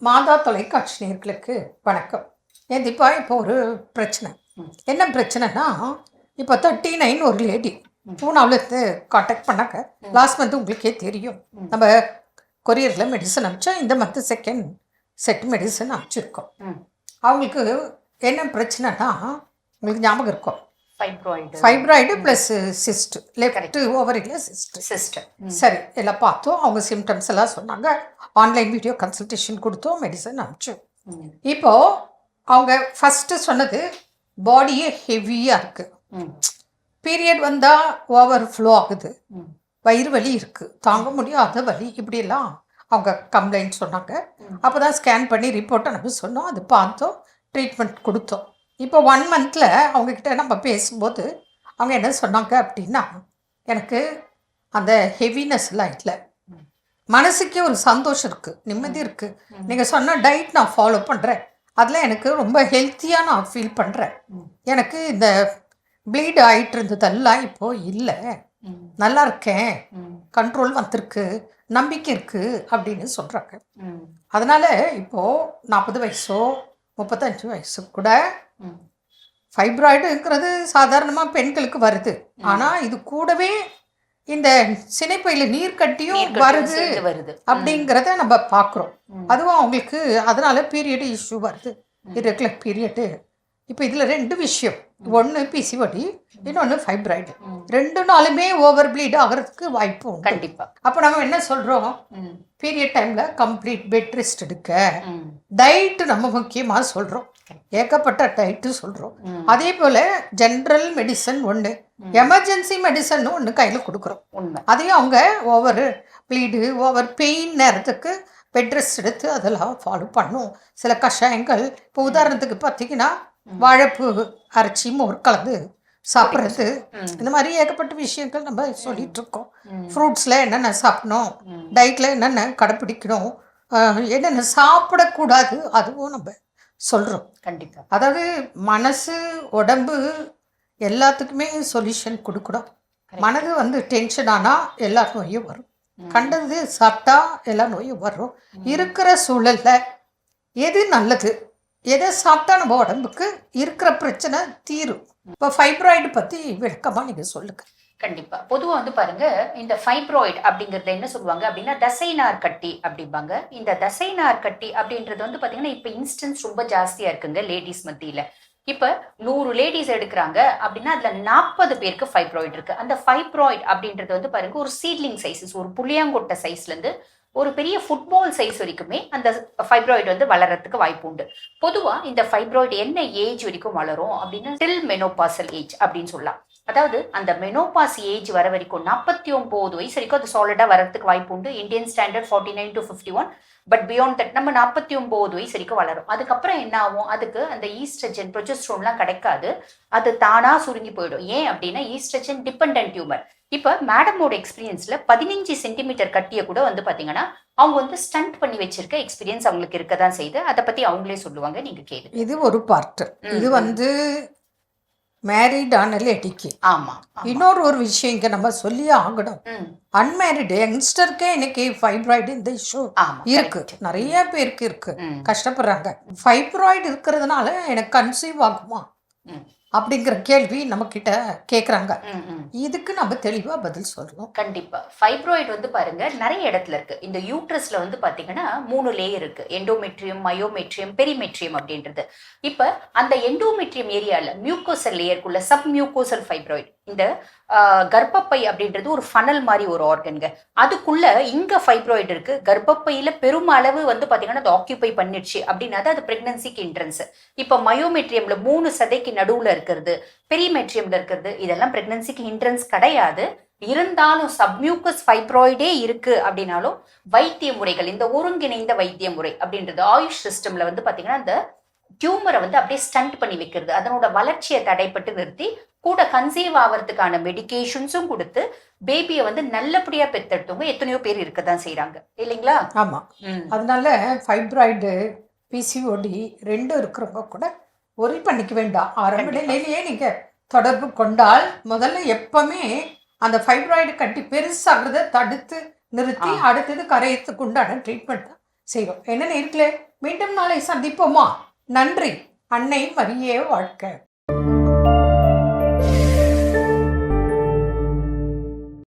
மாதா தொலைக்காட்சி நேர்களுக்கு வணக்கம். தீபா இப்போ ஒரு பிரச்சனை. என்ன பிரச்சனைனா இப்போ தேர்ட்டி நைன் ஒரு லேடி பூனாவிலேருந்து காண்டாக்ட் பண்ணாங்க. லாஸ்ட் மந்த் உங்களுக்கே தெரியும். நம்ம கொரியரில் மெடிசன் அனுப்பிச்சா இந்த மந்த் செகண்ட் செட் மெடிசன் அனுப்பிச்சிருக்கோம். ம். அவங்களுக்கு என்ன பிரச்சனைனா உங்களுக்கு ஞாபகம் இருக்கும் fibroid fibroid plus cyst left ஓவரில் சிஸ்ட் சிஸ்டர் சரி எல்லாம் பார்த்தோம். அவங்க சிம்டம்ஸ் எல்லாம் சொன்னாங்க. ஆன்லைன் வீடியோ கன்சல்டேஷன் கொடுத்தோம் மெடிசன் அனுப்பிச்சோம் இப்போ அவங்க ஃபஸ்ட்டு சொன்னது பாடியே ஹெவியாக இருக்குது பீரியட் வந்தால் ஓவர் ஃப்ளோ ஆகுது. வயிறு வலி இருக்குது தாங்க முடியாத வலி. இப்படியெல்லாம் அவங்க கம்ப்ளைண்ட் சொன்னாங்க. அப்போ தான் ஸ்கேன் பண்ணி ரிப்போர்ட்டை நம்ம சொன்னோம். அது பார்த்தோம். ட்ரீட்மெண்ட் கொடுத்தோம். இப்போ ஒன் மந்தில் அவங்கக்கிட்ட நம்ம பேசும்போது அவங்க என்ன சொன்னாங்க அப்படின்னா எனக்கு அந்த ஹெவினஸ்லாம் இல்லை. மனசுக்கே ஒரு சந்தோஷம் இருக்குது நிம்மதி இருக்குது நீங்கள் சொன்ன டயட் நான் ஃபாலோ பண்ணுறேன் அதில் எனக்கு ரொம்ப ஹெல்த்தியாக நான் ஃபீல் பண்ணுறேன் எனக்கு இந்த ப்ளீட் ஆகிட்டு இருந்ததெல்லாம் இப்போது இல்லை. நல்லா இருக்கேன். கண்ட்ரோல் வந்திருக்கு. நம்பிக்கை இருக்குது அப்படின்னு சொல்கிறாங்க அதனால் இப்போது நாற்பது வயசோ முப்பத்தஞ்சு வயசு கூட ஃபைப்ராய்டுங்கிறது சாதாரணமாக பெண்களுக்கு வருது. ஆனால் இது கூடவே இந்த சினைப்பையில் நீர் கட்டியும் வருது வருது. அப்படிங்கிறத நம்ம பார்க்குறோம். அதுவும் அவங்களுக்கு அதனால பீரியடு இஷ்யூ வருது. இரெகுலர் பீரியடு இப்போ இதில் ரெண்டு விஷயம். ஒன்று பிசிவடி இன்னொன்று ஃபைப்ராய்டு ரெண்டு நாளுமே ஓவர் ப்ளீட் ஆகிறதுக்கு வாய்ப்பு உண்டு. கண்டிப்பா. அப்போ நம்ம என்ன சொல்கிறோம். பீரியட் டைமில் கம்ப்ளீட் பெட் ரெஸ்ட் எடுக்க. டயட்டு நம்ம முக்கியமாக சொல்கிறோம் ஏகப்பட்ட டயட்டு சொல்கிறோம். அதே போல் ஜென்ரல் மெடிசன் ஒன்று எமர்ஜென்சி மெடிசன் ஒன்று கையில் கொடுக்குறோம். அதையும் அவங்க ஓவர் ப்ளீடு ஓவர் பெயின் நேரத்துக்கு பெட் ரெஸ்ட் எடுத்து அதெல்லாம் ஃபாலோ பண்ணும். சில கஷாயங்கள் இப்போ உதாரணத்துக்கு பார்த்தீங்கன்னா வாழைப்பூ அரைச்சி மோர் கலந்து சாப்பிட்றது. இந்த மாதிரி ஏகப்பட்ட விஷயங்கள் நம்ம சொல்லிட்டு இருக்கோம். ஃப்ரூட்ஸில் என்னென்ன சாப்பிடணும். டயட்டில் என்னென்ன கடைப்பிடிக்கணும் என்னென்ன சாப்பிடக்கூடாது அதுவும் நம்ம சொல்கிறோம் கண்டிப்பா. அதாவது மனசு உடம்பு எல்லாத்துக்குமே சொல்யூஷன் கொடுக்கணும். மனது வந்து டென்ஷன் ஆனால் எல்லா நோயும் வரும். கண்டது சாப்பிட்டா எல்லா நோயும் வரும். இருக்கிற சூழல்ல எது நல்லது? எதை சாப்பிட்டா நம்ம உடம்புக்கு இருக்கிற பிரச்சனை தீரும் இப்போ ஃபைப்ராய்டு பற்றி விளக்கமாக நீங்கள் சொல்லுங்க. கண்டிப்பா. பொதுவா வந்து பாருங்க இந்த ஃபைப்ராய்டு அப்படிங்கறது என்ன சொல்லுவாங்க அப்படின்னா தசைநார் கட்டி அப்படிம்பாங்க. இந்த தசைநார் கட்டி அப்படின்றது வந்து பாத்தீங்கன்னா இப்ப இன்ஸ்டன்ஸ் ரொம்ப ஜாஸ்தியா இருக்குங்க லேடிஸ் மத்தியில. இப்ப நூறு லேடிஸ் எடுக்கிறாங்க அப்படின்னா அதுல நாற்பது பேருக்கு ஃபைப்ராய்டு இருக்கு. அந்த ஃபைப்ராய்டு அப்படின்றது வந்து பாருங்க ஒரு சீட்லிங் சைஸஸ் ஒரு புளியாங்கொட்டை சைஸ்ல இருந்து ஒரு பெரிய ஃபுட்பால் சைஸ் வரைக்குமே அந்த ஃபைப்ராய்டு வந்து வளர்றதுக்கு வாய்ப்பு உண்டு. பொதுவாக இந்த ஃபைப்ராய்டு என்ன ஏஜ் வரைக்கும் வளரும் அப்படின்னா டில் மெனோபாசல் ஏஜ் அப்படின்னு சொல்லலாம். அதாவது அந்த மெனோபாஸ் ஏஜ் வர வரைக்கும் நாற்பத்தி ஒன்பது வயசு வரைக்கும் அது சாலிடா வரதுக்கு வாய்ப்பு உண்டு. Indian standard forty nine to fifty one but beyond that நம்ம நாற்பத்தி ஒன்பது வயசு வரைக்கும் வளரும். அதுக்கப்புறம் என்ன ஆகும்? அதுக்கு அந்த ஈஸ்ட்ரஜன் ப்ரொஜெஸ்ட்ரோன்லாம் கிடைக்காது. அது தானா சுருங்கி போயிடும். ஏன் அப்படின்னா ஈஸ்ட்ரஜன் டிபெண்ட் டியூமர் இப்ப மேடமோட எக்ஸ்பீரியன்ஸ்ல பதினஞ்சு சென்டிமீட்டர் கட்டிய கூட வந்து பாத்தீங்கன்னா அவங்க வந்து ஸ்டண்ட் பண்ணி வச்சிருக்க எக்ஸ்பீரியன்ஸ் அவங்களுக்கு இருக்க தான் செய்யுது அதை பத்தி அவங்களே சொல்லுவாங்க நீங்க கேளு இது ஒரு பார்ட்டு இது வந்து மேரிட் ஆன லேடிக்கு ஆமா ஆமா. இன்னொரு ஒரு விஷயம் இங்கே நம்ம சொல்லியே ஆகணும். அன்மேரிடு யங்ஸ்டருக்கே இன்னைக்கு ஃபைப்ராய்டு இந்த இஷ்யூ இருக்கு. நிறைய பேருக்கு இருக்கு. கஷ்டப்படுறாங்க. ஃபைப்ராய்டு இருக்கிறதுனால எனக்கு கன்சீவ் ஆகுமா? அப்படிங்கிற கேள்வி நம்ம கிட்ட கேட்குறாங்க. இதுக்கு நம்ம தெளிவாக பதில் சொல்லணும் கண்டிப்பா. ஃபைப்ராய்டு வந்து பாருங்க நிறைய இடத்துல இருக்கு. இந்த யூட்ரஸ்ல வந்து பாத்தீங்கன்னா மூணு லேயர் இருக்கு. எண்டோமெட்ரியம் மயோமெட்ரியம் பெரிமெட்ரியம் அப்படின்றது. இப்ப அந்த எண்டோமெட்ரியம் ஏரியால மியூக்கோசல் லேயருக்குள்ள சப் மியூக்கோசல் ஃபைப்ராய்டு இந்த கர்ப்பப்பை அப்படின்றது ஒரு ஃபனல் மாதிரி ஒரு ஆர்கன்ங்க அதுக்குள்ள இங்க ஃபைப்ராய்டு இருக்கு. கர்ப்பப்பையில பெரும் அளவு வந்து பாத்தீங்கன்னா அது ஆக்கியூபை பண்ணிடுச்சு அப்படின்னா அது பிரெக்னன்சிக்கு என்ட்ரன்ஸ் இப்ப மயோமெட்ரியம்ல மூணு சதைக்கு நடுவுல இருக்கிறது பெரிமெட்ரியம்ல இருக்கிறது இதெல்லாம் பிரெக்னன்சிக்கு என்ட்ரன்ஸ் கிடையாது. இருந்தாலும் சப்மியூக்கஸ் ஃபைப்ராய்டே இருக்கு அப்படின்னாலும் வைத்திய முறைகள் இந்த ஒருங்கிணைந்த வைத்திய முறை அப்படின்றது ஆயுஷ் சிஸ்டம்ல வந்து பாத்தீங்கன்னா அந்த டியூமரை வந்து அப்படியே ஸ்டண்ட் பண்ணி வைக்கிறது. அதனோட வளர்ச்சியை தடைப்பட்டு நிறுத்தி கூட கன்சீவ் ஆகிறதுக்கான மெடிகேஷன்ஸும் கொடுத்து பேபியை வந்து நல்லபடியா பெத்தெடுத்தவங்க எத்தனையோ பேர் இருக்க தான் செய்றாங்க. இல்லைங்களா? ஆமாம் அதனால ஃபைப்ராய்டு பிசிஓடி ரெண்டும் இருக்கிறவங்க கூட ஒரி பண்ணிக்க வேண்டாம். ஆரம்ப நிலையிலேயே நீங்கள் தொடர்பு கொண்டால் முதல்ல எப்பவுமே அந்த ஃபைப்ராய்டு கட்டி பெருசாகிறத தடுத்து நிறுத்தி அடுத்தது கரையத்துக்கு உண்டான ட்ரீட்மெண்ட் தான் செய்வோம். என்ன நேர்களே மீண்டும் நாளை சந்திப்போமா? நன்றி. அன்னை மரியே வாழ்க்கை